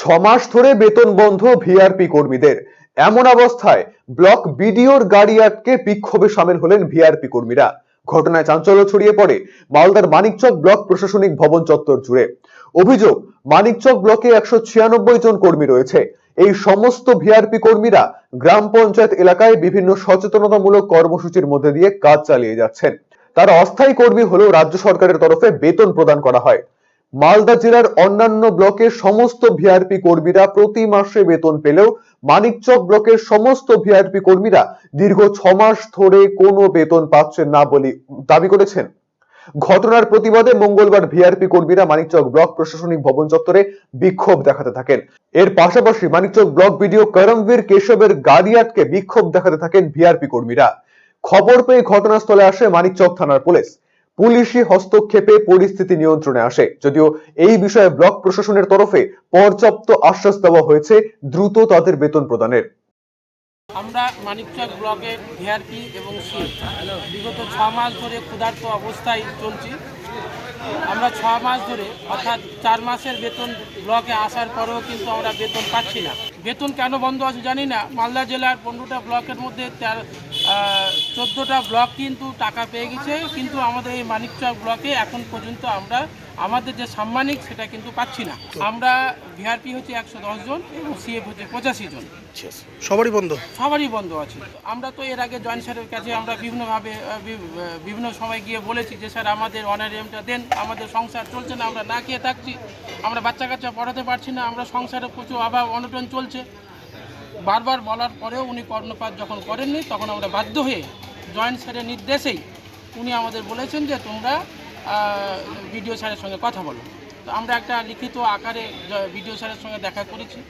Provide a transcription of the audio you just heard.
ছ মাস ধরে বেতন বন্ধ ভিআরপি কর্মীদের। এমন অবস্থায় ব্লক বিডিওর গাড়ি আটকে বিক্ষোভে সামিল হলেন ভিআরপি কর্মীরা। ঘটনায় চাঞ্চল্য ছড়িয়ে পড়ে মালদার মানিকচক ব্লক প্রশাসনিক ভবন চত্বর জুড়ে। অভিযোগ, মানিকচক ব্লকে একশো ছিয়ানব্বই জন কর্মী রয়েছে। এই সমস্ত ভিআরপি কর্মীরা গ্রাম পঞ্চায়েত এলাকায় বিভিন্ন সচেতনতামূলক কর্মসূচির মধ্যে দিয়ে কাজ চালিয়ে যাচ্ছেন। তারা অস্থায়ী কর্মী হলেও রাজ্য সরকারের তরফে বেতন প্রদান করা হয়। মালদা জেলার অন্যান্য ব্লকের সমস্ত ভিআরপি কর্মীরা প্রতি মাসে বেতন পেলেও মানিকচক ব্লকের সমস্ত ভিআরপি কর্মীরা দীর্ঘ ছ মাস ধরে কোনো বেতন পাচ্ছেন না বলে দাবি করেছেন। ঘটনার প্রতিবাদে মঙ্গলবার ভিআরপি কর্মীরা মানিকচক ব্লক প্রশাসনিক ভবন চত্বরে বিক্ষোভ দেখাতে থাকেন। এর পাশাপাশি মানিকচক ব্লক বিডিও করমবীর কেশবের গাড়ি আটকে বিক্ষোভ দেখাতে থাকেন ভিআরপি কর্মীরা। খবর পেয়ে ঘটনাস্থলে আসে মানিকচক থানার পুলিশ। পুলিশি হস্তক্ষেপে পরিস্থিতি নিয়ন্ত্রণে আসে। যদিও এই বিষয়ে ব্লক প্রশাসনের তরফে পর্যাপ্ত আশ্বাস দেওয়া হয়েছে দ্রুত তাদের বেতন প্রদানের। আমরা মানিকচক ব্লকের ভিআরপি এবং সি, বিগত ছ মাস ধরে ক্ষুধার্ত অবস্থায় চলছি। আমরা ছ মাস ধরে, অর্থাৎ চার মাসের বেতন ব্লকে আসার পরেও কিন্তু আমরা বেতন পাচ্ছি না। বেতন কেন বন্ধ আছে জানি না। মালদা জেলার পনেরোটা ব্লকের মধ্যে চোদ্দোটা ব্লক কিন্তু টাকা পেয়ে গেছে কিন্তু আমাদের এই মানিকচক ব্লকে এখন পর্যন্ত আমরা আমাদের যে সাম্মানিক সেটা কিন্তু পাচ্ছি না। আমরা ভিআরপি হচ্ছে একশো জন এবং সিএফ হচ্ছে পঁচাশি জন। সবারই বন্ধ? সবারই বন্ধ আছে। আমরা তো এর আগে জয়েন্ট স্যারের কাছে আমরা বিভিন্নভাবে বিভিন্ন সময় গিয়ে বলেছি যে স্যার আমাদের অনারিয়ামটা দেন আমাদের সংসার চলছে না আমরা না খেয়ে থাকছি আমরা বাচ্চা কাচ্চা পড়াতে পারছি না আমরা সংসারে প্রচুর অভাব অনটন চলছে। বারবার বলার পরেও উনি কর্ণপাত যখন করেননি, তখন আমরা বাধ্য হয়ে জয়েন্ট স্যারের নির্দেশেই উনি আমাদের বলেছেন যে তোমরা ভিডিও স্যারের সঙ্গে কথা বলো। তো আমরা একটা লিখিত আকারে বিডিও স্যারের সঙ্গে দেখা করেছি।